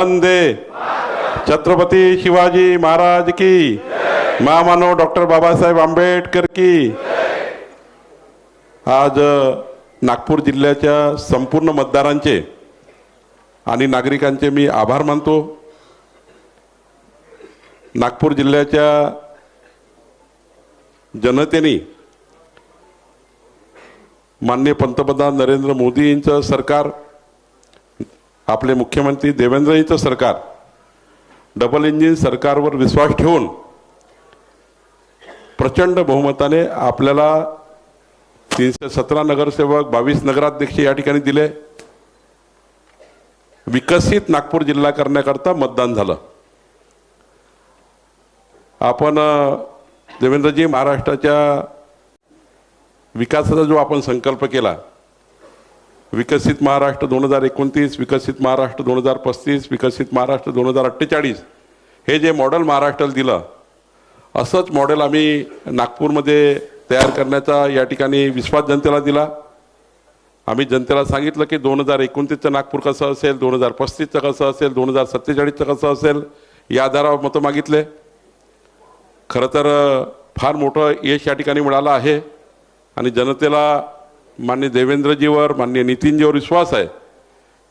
वंदे छत्रपती शिवाजी महाराज की। महामानव डॉक्टर बाबासाहेब आंबेडकर की। आज नागपूर जिल्ह्याच्या संपूर्ण मतदारांचे आणि नागरिकांचे मी आभार मानतो. नागपूर जिल्ह्याच्या जनतेने माननीय पंतप्रधान नरेंद्र मोदींचं सरकार आपले मुख्यमंत्री देवेंद्रजीचं सरकार डबल इंजिन सरकारवर विश्वास ठेवून प्रचंड बहुमताने आपल्याला तीनशे सतरा नगरसेवक बावीस नगराध्यक्ष या ठिकाणी दिले. विकसित नागपूर जिल्हा करण्याकरता मतदान झालं. आपण देवेंद्रजी महाराष्ट्राच्या विकासाचा जो आपण संकल्प केला विकसित महाराष्ट्र दोन हजार एकोणतीस विकसित महाराष्ट्र दोन हजार पस्तीस विकसित महाराष्ट्र दोन हजार अठ्ठेचाळीस. हे जे मॉडेल महाराष्ट्राला दिलं असंच मॉडेल आम्ही नागपूरमध्ये तयार करण्याचा या ठिकाणी विश्वास जनतेला दिला. आम्ही जनतेला सांगितलं की दोन हजार एकोणतीसचं नागपूर कसं असेल दोन हजार पस्तीसचं कसं असेल दोन हजार सत्तेचाळीसचं कसं असेल या आधारावर मतं मागितले. खरं तर फार मोठं यश या ठिकाणी मिळालं आहे. आणि जनतेला मान्य देवेंद्रजीवर मान्य नितीनजीवर विश्वास आहे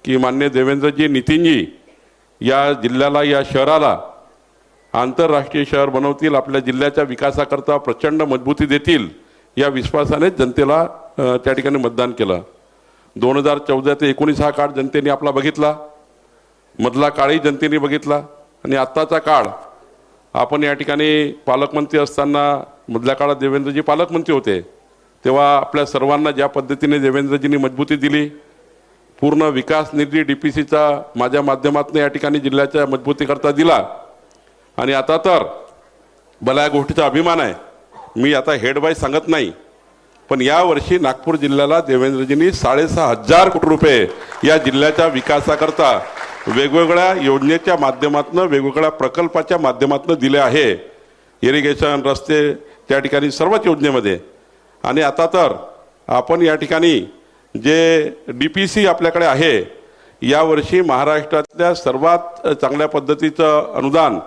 की मान्य देवेंद्रजी नितीनजी या जिल्ह्याला या शहराला आंतरराष्ट्रीय शहर बनवतील आपल्या जिल्ह्याच्या विकासाकरता प्रचंड मजबूती देतील या विश्वासाने जनतेला त्या ठिकाणी मतदान केलं. दोन हजार चौदा ते एकोणीस हा काळ जनतेने आपला बघितला. मधला काळही जनतेने बघितला. आणि आत्ताचा काळ आपण या ठिकाणी पालकमंत्री असताना मधल्या काळात देवेंद्रजी पालकमंत्री होते. तेव्हा आपल्या सर्वांना ज्या पद्धतीने देवेंद्रजींनी मजबूती दिली पूर्ण विकास निधी डी पी सीचा माझ्या माध्यमातून या ठिकाणी जिल्ह्याच्या मजबूतीकरता दिला. आणि आता तर मला या गोष्टीचा अभिमान आहे. मी आता हेड बाय सांगत नाही. पण यावर्षी नागपूर जिल्ह्याला देवेंद्रजींनी साडेसहा हजार कोटी रुपये या जिल्ह्याच्या विकासाकरता वेगवेगळ्या योजनेच्या माध्यमातून वेगवेगळ्या प्रकल्पाच्या माध्यमातून दिले आहे. इरिगेशन रस्ते त्या ठिकाणी सर्वच योजनेमध्ये. आणि आता तर आपण या ठिकाणी जे डी पी सी आपल्याकडे आहे यावर्षी महाराष्ट्रातल्या सर्वात चांगल्या पद्धतीचं अनुदान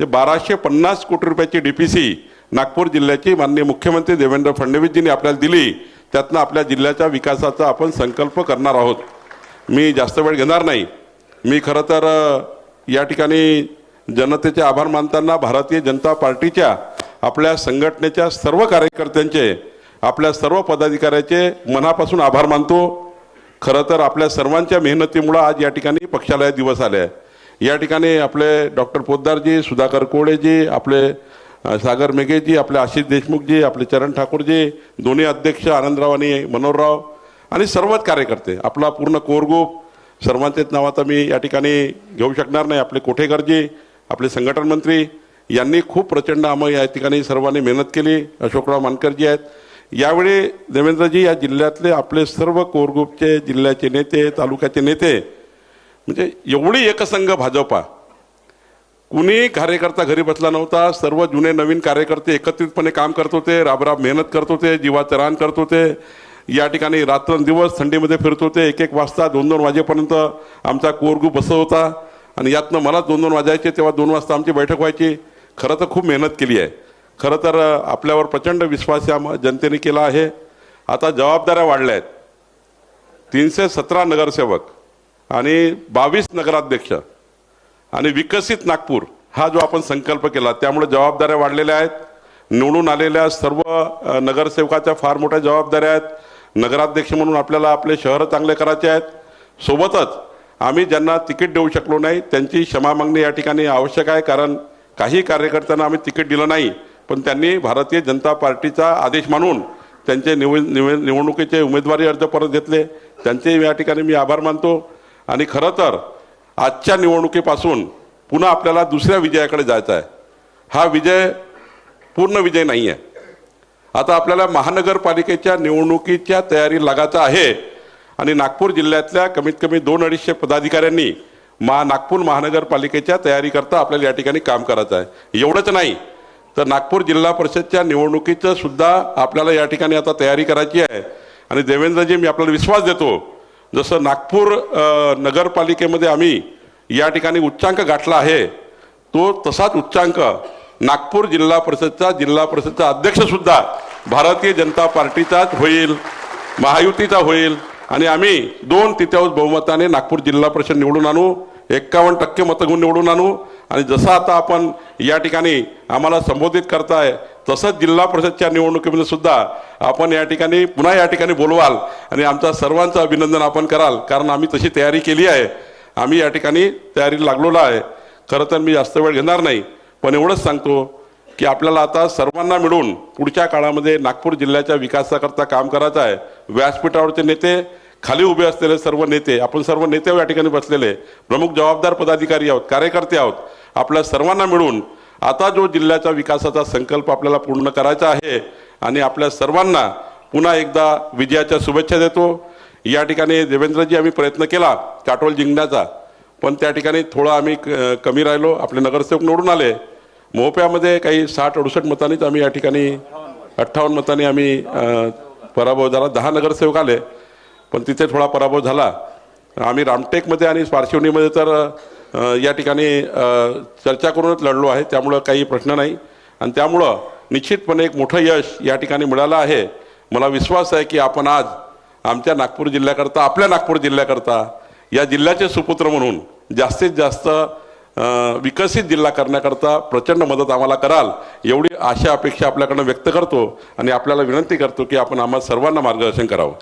जे बाराशे पन्नास कोटी रुपयाची डी पी सी नागपूर जिल्ह्याची माननीय मुख्यमंत्री देवेंद्र फडणवीसजींनी आपल्याला दिली त्यातनं आपल्या जिल्ह्याच्या विकासाचा आपण संकल्प करणार आहोत. मी जास्त वेळ घेणार नाही. मी खरं तर या ठिकाणी जनतेचे आभार मानताना भारतीय जनता पार्टीच्या आपल्या संघटनेच्या सर्व कार्यकर्त्यांचे आपल्या सर्व पदाधिकाऱ्याचे मनापासून आभार मानतो. खरं तर आपल्या सर्वांच्या मेहनतीमुळं आज या ठिकाणी पक्षाला हे दिवस आले आहे या ठिकाणी आपले डॉक्टर पोद्दारजी सुधाकर कोळेजी आपले सागर मेघेजी आपले आशिष देशमुखजी आपले चरण ठाकूरजी दोन्ही अध्यक्ष आनंदराव आणि मनोहरराव आणि सर्वच कार्यकर्ते आपला पूर्ण कोर सर्वांचेच नाव आता मी या ठिकाणी घेऊ शकणार नाही. आपले कोठेकरजी आपले संघटन मंत्री यांनी खूप प्रचंड आम्ही या ठिकाणी सर्वांनी मेहनत केली. अशोकराव मानकरजी आहेत. यावेळी देवेंद्रजी या जिल्ह्यातले आपले सर्व कोरगुपचे जिल्ह्याचे नेते तालुक्याचे नेते म्हणजे एवढी एकसंघ भाजपा. कुणी कार्यकर्ता घरी बसला नव्हता सर्व जुने नवीन कार्यकर्ते एकत्रितपणे काम करत होते राबराब मेहनत करत होते जीवाचं रान करत होते. या ठिकाणी रात्रंदिवस थंडीमध्ये फिरत होते. एक एक वाजता दोन दोन वाजेपर्यंत आमचा कोर बसत होता. आणि यातनं मला दोन दोन वाजायचे तेव्हा दोन वाजता आमची बैठक व्हायची. खरं तर खूप मेहनत केली आहे. खरं तर आपल्यावर प्रचंड विश्वास या जनतेने केला आहे. आता जबाबदाऱ्या वाढल्या आहेत. तीनशे सतरा नगरसेवक आणि बावीस नगराध्यक्ष आणि विकसित नागपूर हा जो आपण संकल्प केला त्यामुळे जबाबदाऱ्या वाढलेल्या आहेत. निवडून आलेल्या सर्व नगरसेवकाच्या फार मोठ्या जबाबदाऱ्या आहेत. नगराध्यक्ष म्हणून आपल्याला आपले शहरं चांगले करायचे आहेत. सोबतच आम्ही ज्यांना तिकीट देऊ शकलो नाही त्यांची क्षमा मागणी या ठिकाणी आवश्यक आहे कारण काही कार्यकर्त्यांना आम्ही तिकीट दिलं नाही. पण त्यांनी भारतीय जनता पार्टीचा आदेश मानून त्यांचे निव निव निवडणुकीचे उमेदवारी अर्ज परत घेतले. त्यांचे या ठिकाणी मी आभार मानतो. आणि खरं तर आजच्या निवडणुकीपासून पुन्हा आपल्याला दुसऱ्या विजयाकडे जायचं आहे. हा विजय पूर्ण विजय नाही आहे. आता आपल्याला महानगरपालिकेच्या निवडणुकीच्या तयारी लागायचं आहे. आणि नागपूर जिल्ह्यातल्या कमीत कमी दोन अडीचशे पदाधिकाऱ्यांनी मा नागपूर महानगरपालिकेच्या तयारीकरता आपल्याला या ठिकाणी काम करायचं आहे. एवढंच नाही तर नागपूर जिल्हा परिषदच्या निवडणुकीचं सुद्धा आपल्याला या ठिकाणी आता तयारी करायची आहे. आणि देवेंद्रजी मी आपल्याला विश्वास देतो जसं नागपूर नगरपालिकेमध्ये आम्ही या ठिकाणी उच्चांक गाठला आहे तो तसाच उच्चांक नागपूर जिल्हा परिषदचा जिल्हा परिषदचा अध्यक्षसुद्धा भारतीय जनता पार्टीचाच होईल महायुतीचा होईल. आणि आम्ही दोन तृतीयांश बहुमताने नागपूर जिल्हा परिषद निवडून आणू एक्कावन्न टक्के मतं घेऊन निवडून आणू. आणि जसं आता आपण या ठिकाणी आम्हाला संबोधित करताय. तसंच जिल्हा परिषदच्या निवडणुकीमध्ये सुद्धा आपण या ठिकाणी पुन्हा या ठिकाणी बोलवाल आणि आमचा सर्वांचं अभिनंदन आपण कराल. कारण आम्ही तशी तयारी केली आहे. आम्ही या ठिकाणी तयारीला लागलेलो आहे. खरं तर मी जास्त वेळ घेणार नाही. पण एवढंच सांगतो की आपल्याला आता सर्वांना मिळून पुढच्या काळामध्ये नागपूर जिल्ह्याच्या विकासाकरता काम करायचं आहे. व्यासपीठावरचे नेते खाली उभे असलेले सर्व नेते आपण सर्व नेते या ठिकाणी बसलेले प्रमुख जबाबदार पदाधिकारी आहोत कार्यकर्ते आहोत. आपल्या सर्वांना मिळून आता जो जिल्ह्याच्या विकासाचा संकल्प आपल्याला पूर्ण करायचा आहे आणि आपल्या सर्वांना पुन्हा एकदा विजयाच्या शुभेच्छा देतो. या ठिकाणी देवेंद्रजी आम्ही प्रयत्न केला काटोल जिंकण्याचा. पण त्या ठिकाणी थोडं आम्ही क- कमी राहिलो. आपले नगरसेवक निवडून आले. मोहप्यामध्ये काही साठ अडुसष्ट मतांनीच आम्ही या ठिकाणी अठ्ठावन्न मतांनी आम्ही पराभव झाला. दहा नगरसेवक आले. पण तिथे थोडा पराभव झाला. आम्ही रामटेकमध्ये आणि पार्श्वनीमध्ये तर या ठिकाणी चर्चा करूनच लढलो आहे. त्यामुळं काही प्रश्न नाही. आणि त्यामुळं निश्चितपणे एक मोठं यश या ठिकाणी मिळालं आहे. मला विश्वास आहे की आपण आज आमच्या नागपूर जिल्ह्याकरता आपल्या नागपूर जिल्ह्याकरता या जिल्ह्याचे सुपुत्र म्हणून जास्तीत जास्त विकसित जिल्हा करण्याकरता प्रचंड मदत आम्हाला कराल एवढी आशा अपेक्षा आपल्याकडनं व्यक्त करतो आणि आपल्याला विनंती करतो की आपण आम्हाला सर्वांना मार्गदर्शन करावं.